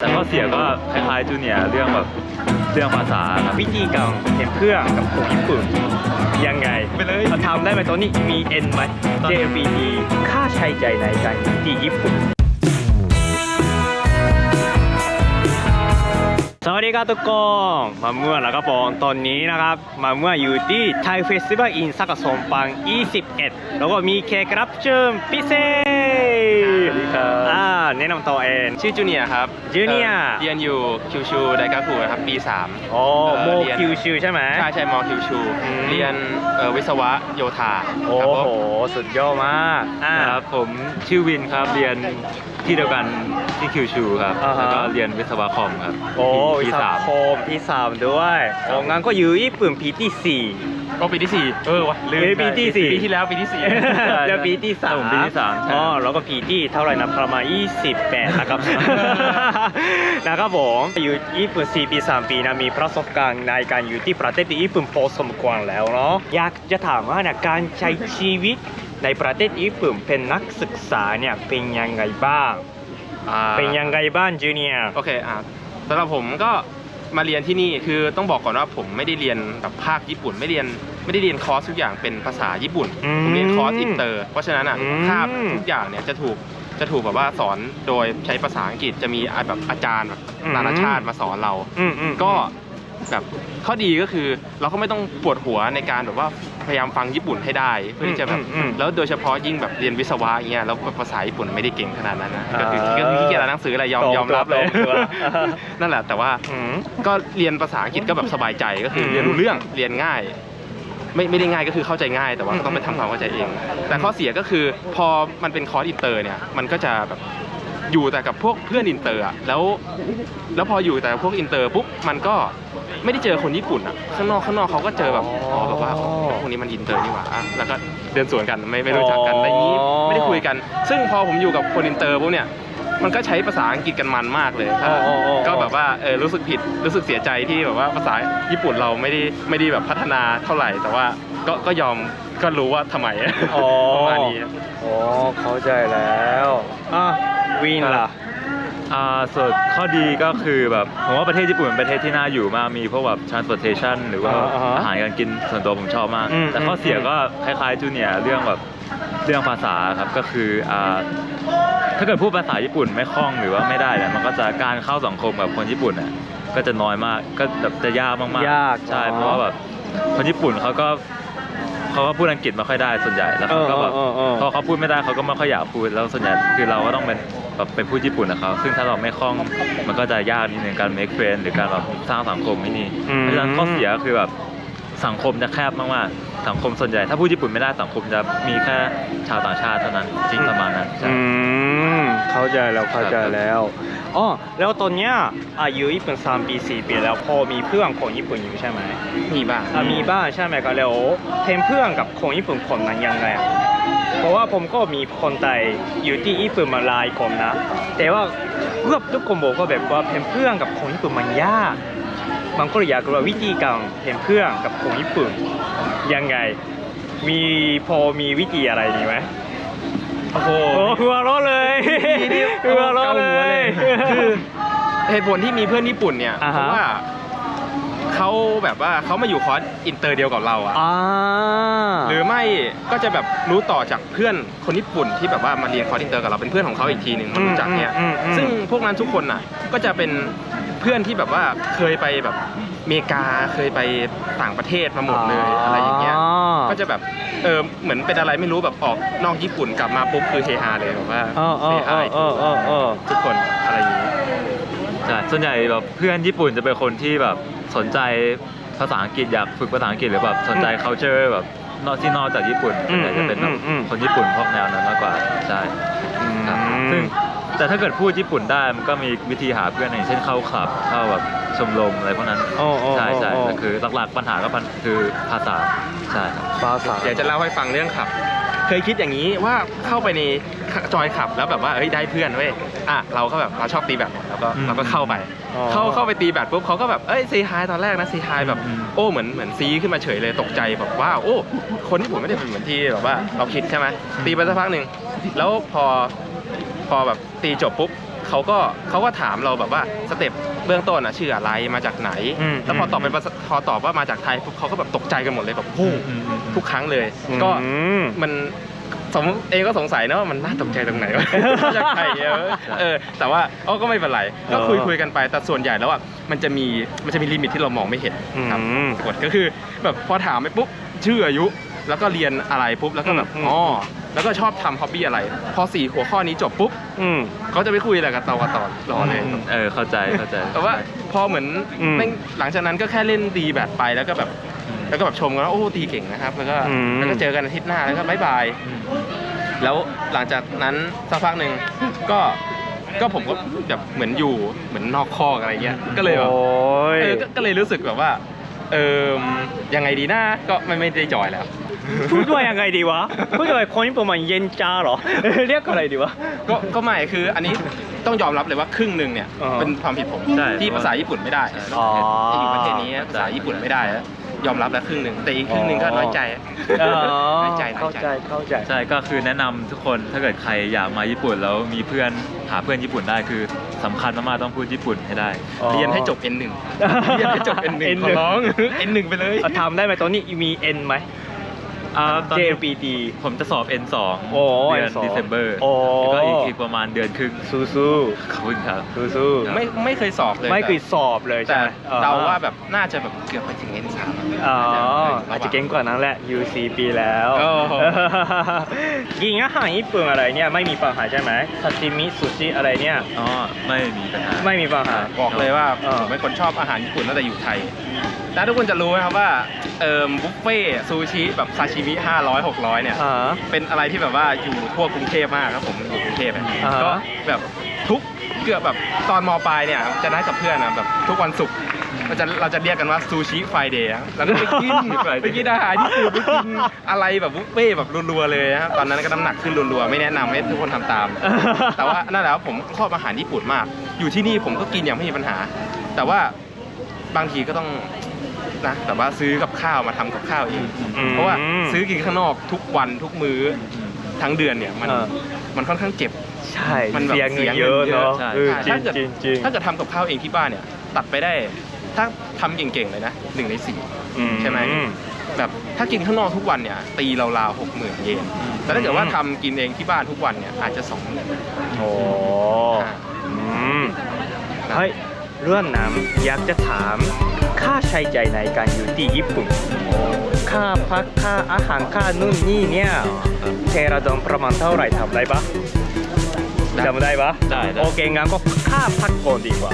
แต่ข้อเสียก็คล้ายๆจูเนียร์เรื่องแบบเรื่องภาษาครับวิธีการเป็นเพื่อนกับคนญี่ปุ่นยังไงไปเลยเราทำได้ไหมตอนนี้มี N ไหม JLBT ค่าใช้จ่ายในการอยู่ที่ญี่ปุ่น ดีครับทุกคนมาเมื่อนะครับผมตอนนี้นะครับ มาเมื่ออยู่ที่ไทยเฟสติวัลอินสักสมปัง 21 แล้วก็มีแขกรับเชิญพิเศษสวัสดีครับอ่าแนะนำตัวเองชื่อจูเนียร์ครับจูเนียร์เรียนอยู่คิวชูไดกาคูนะครับปี3โอ้เอ่อโมเรียนคิวชิวใช่ไหมใช่ใช่มอคิวชูอืมเรียนเอ่อวิศวะโยธาโอ้ครับผมโหสุดยอดมากอ่าครับผมชื่อวินครับเรียน ที่เดียวกันที่คิวชูครับอ่าฮะ แล้วก็เรียนวิศวะคอมครับโอ้ปีวิที่ศวสามคมที่สามด้วยโอ้งั้นก็อยู่ญี่ปุ่นปีที่สี่ ก็ปีที่4เออวะลืมเอ้ยปีที่สี่ ปีที่แล้วปีที่4เดี๋ยวปีที่สามผมปีที่สามใช่ อ๋อแล้วก็ปีที่เท่าไหร่นะประมาณ28นะครับ นะครับผมอยู่ญี่ปุ่น4ปี3ปีนะมีประสบการณ์ในการอยู่ที่ประเทศญี่ปุ่นพอสมควรแล้วเนาะอยากจะถามว่าเนี่ยการใช้ชีวิต ในประเทศญี่ปุ่นเป็นนักศึกษาเนี่ยเป็นยังไงบ้าง อ่าเป็นยังไงบ้างจูเนียร์โอเคอะสำหรับผมก็มาเรียนที่นี่คือต้องบอกก่อนว่าผมไม่ได้เรียนแบบภาคญี่ปุ่น ไม่เรียนไม่ได้เรียนคอร์สทุกอย่างเป็นภาษาญี่ปุ่น อืมผมเรียนคอร์สอินเตอร์ เพราะฉะนั้นอะอืมคาบทุกอย่างเนี่ยจะถูกจะถูกแบบว่าสอนโดยใช้ภาษาอังกฤษจะมีแบบอาจารย์แบบนานาชาติมาสอนเรา อืมอืม ก็ แบบข้อดีก็คือเราก็ไม่ต้องปวดหัวในการแบบว่าพยายามฟังญี่ปุ่นให้ได้เพื่อที่จะแบบอืมอืม แล้วโดยเฉพาะยิ่งแบบเรียนวิศวะอย่างเงี้ยแล้วภาษาญี่ปุ่นไม่ได้เก่งขนาดนั้นนะก็คืออ่าก็คือขี้เกียจอ่านหนังสืออะไรยอมตรงยอมรับเลยตรงตัว นั่นแหละแต่ว่าอืม ก็เรียนภาษาอังกฤษก็แบบสบายใจก็คืออมเรียนรู้เรื่องเรียนง่าย ไม่ไม่ได้ง่ายก็คือเข้าใจง่ายแต่ว่าอืมต้องไปทำความเข้าใจเอง แต่ข้อเสียก็คือพอมันเป็นคอร์สอินเตอร์เนี่ยมันก็จะแบบ อยู่แต่กับพวกเพื่อนอินเตอร์อะแล้ว แล้วพออยู่แต่กับพวกอินเตอร์ปุ๊บมันก็ไม่ได้เจอคนญี่ปุ่นอะข้างนอกข้างนอกเขาก็เจอแบบอ๋อแบบว่าอ๋อพวกนี้มันอินเตอร์นี่หว่าอะแล้วก็เดินสวนกันไม่ไม่รู้จักกันอะไรอย่างนี้ไม่ได้คุยกัน ซึ่งพอผมอยู่กับคนอินเตอร์ปุ๊บเนี่ย มันก็ใช้ภาษาอังกฤษกันมันมากเลยถ้าอ๋ออ๋ออ๋อ ก็แบบว่าเออรู้สึกผิดรู้สึกเสียใจที่แบบว่าภาษาญี่ปุ่นเราไม่ได้ไม่ได้แบบพัฒนาเท่าไหร่ แต่ว่าก็ก็ยอมก็รู้ว่าทำไมอ๋อประมาณนี้ อ๋อเข้าใจแล้วอะวินล่ะ อ่าส่วนข้อดีก็คือแบบผมว่าประเทศญี่ปุ่นเป็นประเทศที่น่าอยู่มากมีพวกแบบ transportation หรือว่าอ่าฮะอาหารการกินส่วนตัวผมชอบมาก อืมแต่ข้อเสียก็คล้ายๆจูเนียร์เรื่องแบบเรื่องภาษาครับก็คืออ่า ถ้าเกิดพูดภาษาญี่ปุ่นไม่คล่องหรือว่าไม่ได้เนี่ยมันก็จะการเข้าสังคมกับคนญี่ปุ่นเนี่ยก็จะน้อยมากก็แบบจะยากมากๆยากใช่อ๋อเพราะว่าแบบคนญี่ปุ่นเขาก็เขาก็พูดอังกฤษไม่ค่อยได้ส่วนใหญ่แล้วเขาก็แบบเออเออเออพอเขาพูดไม่ได้เขาก็ไม่ค่อยอยากพูดแล้วส่วนใหญ่คือเราก็ต้องเป็นแบบเป็นพูดญี่ปุ่นกับเขาซึ่งถ้าเราไม่คล่องมันก็จะยากนิดนึงการ make friend หรือการแบบสร้างสังคมที่นี่อืม เพราะฉะนั้นข้อเสียก็คือแบบ สังคมจะแคบมากๆสังคมส่วนใหญ่ ถ้าพูดญี่ปุ่นไม่ได้สังคมจะมีแค่ชาวต่างชาติเท่านั้นจริงประมาณนั้นใช่ อืมเข้าใจแล้วเข้าใจแล้วอ๋อแล้วตอนเนี้ยอายุญี่ปุ่น3ปี4ปีแล้วพอมีเพื่อนคนญี่ปุ่นอยู่ใช่ไหมมีบ้างอะมีบ้างใช่ไหมครับแล้วเป็นเพื่อนกับคนญี่ปุ่นคนนั้นยังไงอะเพราะว่าผมก็มีคนไทยอยู่ที่ญี่ปุ่นมาหลายคนนะ แต่ว่าเกือบทุกคนบอกว่าแบบว่าเป็นเพื่อนกับคนญี่ปุ่นมันยาก บางคนอยากรู้ว่าวิธีการเป็นเพื่อนกับคนญี่ปุ่นยังไง มีพอมีวิธีอะไรนี่ไหมโอ้โหโอ้หัวเราะเลยนี่หัวเราะเลยคือเหตุผลที่มีเพื่อนญี่ปุ่นเนี่ยอ่าเพฮะราะว่าเขาแบบว่าเขามาอยู่คอร์สอินเตอร์เดียวกับเราอะอ่าหรือไม่ก็จะแบบรู้ต่อจากเพื่อนคนญี่ปุ่นที่แบบว่ามาเรียนคอร์สอินเตอร์กับเราเป็นเพื่อนของเขาอีกทีหนึ่งมารู้จักเนี่ยอืมอืมอืมซึ่งพวกนั้นทุกคนน่ะก็จะเป็น เพื่อนที่แบบว่าเคยไปแบบอเมริกาเคยไปต่างประเทศมาหมดเลยอะไรอย่างเงี้ย ก็จะแบบเออเหมือนเป็นอะไรไม่รู้แบบออกนอกญี่ปุ่นกลับมาปุ๊บคือเฮฮาเลยแบบว่าอ๋ออ๋อเฮอ๋ฮาออ๋ออ๋ออ๋อทุกคนอะไรอย่างงี้ใช่ส่วนใหญ่แบบเพื่อนญี่ปุ่นจะเป็นคนที่แบบสนใจภาษาอังกฤษอยากฝึกภาษาอังกฤษหรือแบบสนใจ culture แบบนอกที่นอกจากญี่ปุ่นส่วนใหญ่จะเป็นแบบคนญี่ปุ่นพวกแนวนั้นมากกว่าใช่ครับซึ่ง แต่ถ้าเกิดพูดญี่ปุ่นได้มันก็มีวิธีหาเพื่อนอย่างเช่นเข้าคลับเข้าแบบชมรมอะไรพวกนั้นอ๋ออ๋อใช่ใช่อ๋อ แต่คือหลักๆปัญหาก็ปัญคือภาษาใช่ครับ ภาษาเดี๋ยวจะเล่าให้ฟังเรื่องขับ เคยคิดอย่างนี้ว่าเข้าไปในจอยขับแล้วแบบว่าเอ้ยได้เพื่อนเว้ยอะเราก็แบบเราชอบตีแบดแล้วก็อืมเราก็เข้าไป อ๋อ เข้าเข้าไปตีแบดปุ๊บเขาก็แบบเอ้ยซีไฮตอนแรกนะซีไฮแบบอืม โอ้เหมือนเหมือนซีขึ้นมาเฉยเลยตกใจแบบว้าวโอ้คนที่ผมไม่ได้เป็นเหมือนที่แบบว่าเราคิดใช่ไหมตีไปสักพักหนึ่งแล้วพอ พอแบบตีจบปุ๊บเขาก็เขาก็ถามเราแบบว่าสเต็ปเบื้องต้นอะชื่ออะไรมาจากไหน อืมแล้วพอตอบเป็นภาษาพอตอบว่ามาจากไทยปุ๊บเขาก็แบบตกใจกันหมดเลยแบบโอ้โหอืมอืม ทุกครั้งเลย ก็อืม มันสมเองก็สงสัยนะว่ามันน่าตกใจตรงไหนวะมาจากไทยเออเออแต่ว่าเออก็ไม่เป็นไรก็คุยคุยกันไปแต่ส่วนใหญ่แล้วอะมันจะมีมันจะมีลิมิตที่เรามองไม่เห็นครับ อืมกฎก็คือแบบพอถามไปปุ๊บชื่ออายุ แล้วก็เรียนอะไรปุ๊บแล้วก็แบบอืม อ๋อ แล้วก็ชอบทำฮ็อบบี้อะไร พอสี่หัวข้อนี้จบปุ๊บอืม เขาจะไปคุยอะไรกับตอกับตอนรอเลยมเออเข้าใจเข้าใจ แต่ว่าพอเหมือนอืมแม่งหลังจากนั้นก็แค่เล่นดีแบดไปแล้วก็แบบอืมแล้วก็แบบชมกันว่าโอ้ตีเก่งนะครับ แล้วก็อืม แล้วก็เจอกันอาทิตย์หน้าแล้วก็บายบายอืมแล้วหลังจากนั้นสักพักหนึ่งก็ก็ผมก็แบบเหมือนอยู่เหมือนนอกคอกอะไรเงี้ยก็เลยแบบโอ้ย เออก็ก็เลยรู้สึกแบบว่า เออยังไงดีนะก็ไม่ไม่ได้จอยแล้ว พูดว่ายังไงดีวะพูดว่าคนญี่ปุ่นมันเย็นจ้าเหรอ เรียกอะไรดีวะ ก็ก็ไม่คืออันนี้ต้องยอมรับเลยว่าครึ่งหนึ่งเนี่ยอ่าเป็นความผิดผมใช่ ที่ภาษาญี่ปุ่นไม่ได้อ๋อ ที่อยู่ประเทศนี้ภาษาญี่ปุ่นไม่ได้แล้วยอมรับแล้วครึ่งหนึ่งแต่อีกครึ่งหนึ่งก็น้อยใจอ๋อน้อยใจน้เข้าอยใจ ใจเข้าใจ ใช่ก็คือแนะนำทุกคนถ้าเกิดใครอยากมาญี่ปุ่นแล้วมีเพื่อนหาเพื่อนญี่ปุ่นได้คือสำคัญมากๆต้องพูดญี่ปุ่นให้ได้อ๋อเรียนให้จบ N1 เรียนให้จบ N1 N1 ขอร้อง N1 ไปเลย เอาทำได้ไหมตอนนี้มี N ไหม อ่าตอนนี้ JLPT ผมจะสอบ N2 โอ้เดือน N2 December โอ้ แล้วก็อีกอีกประมาณเดือนครึ่งสู้สู้ขอบคุณครับ สู้สู้ไม่ไม่เคยสอบเลยไม่เคยสอบเลยใช่แต่ไหมเดาว่าแบบน่าจะแบบเกือบไปถึง N3 อ๋อน่อาจจะจะเก่งกว่านั้นแหละ UC ปีแล้วโอ้โห กินอาหารญี่ปุ่นอะไรเนี่ยไม่มีปัญหาใช่ไหมซาชิมิซูชิอะไรเนี่ย อ๋อไม่มีปัญหา ไม่มีปัญหา บอกเลยว่าเออ ผมเป็นคนชอบอาหารญี่ปุ่นตั้งแต่อยู่ไทยแล้วทุกคนจะรู้ไหมครับว่า เอ่อบุฟเฟ่ต์ซูชิแบบซาชิมิ500 600เนี่ย อ่า เป็นอะไรที่แบบว่าอยู่ทั่วกรุงเทพมากครับผมอยู่กรุงเทพอะอ่าฮะ ก็แบบทุกเกือบแบบตอนมปลายเนี่ยจะนัดกับเพื่อนนะแบบทุกวันศุกร์เราจะเราจะเรียกกันว่าซูชิไฟเดย์แล้วก็ไปกิน Friday ไปกินอาหารญี่ปุ่นไปกินอะไรแบบบุฟเฟ่ต์แบบรัวๆเลยนะครับตอนนั้นก็น้ำหนักขึ้นรัวๆไม่แนะนำให้ทุกคนทำตาม แต่ว่านั่นแหละครับผมชอบอาหารญี่ปุ่นมาก อยู่ที่นี่ผมก็กินอย่างไม่มีปัญหา แต่ว่าบางทีก็ต้อง นะแต่ว่าซื้อกับข้าวมาทำกับข้าวเองอืม เพราะว่าซื้อกินข้างนอกทุกวันทุกมื้ออืมทั้งเดือนเนี่ยมันเออ มันค่อนข้างเจ็บ ใช่มันแบบเสียเงินเยอะเนาะใช่เออจริถ้างเกิดจริงจริงถ้าเกิดทำกับข้าวเองที่บ้านเนี่ย ตัดไปได้ถ้าทำเก่งๆเลยนะหนึ่งในสี่อืใช่ไหมแบบถ้ากินข้างนอกทุกวันเนี่ย ตีราวๆหกหมื่นเยนแต่ถ้าเกิดว่าทำกินเองที่บ้านทุกวันเนี่ยอาจจะสองหมื่น โอ้อืมเฮ้ยเรื่องนั้นอยากจะถาม ค่าใช้จ่ายในการอยู่ที่ญี่ปุ่น ค่าพักค่าอาหารค่านู่นนี่เนี่ยเทระดอนประมาณเท่าไหร่ทำได้ปะได้จำได้ปะได้ได้ โอเคงั้นก็ค่าพักก่อนดีกว่า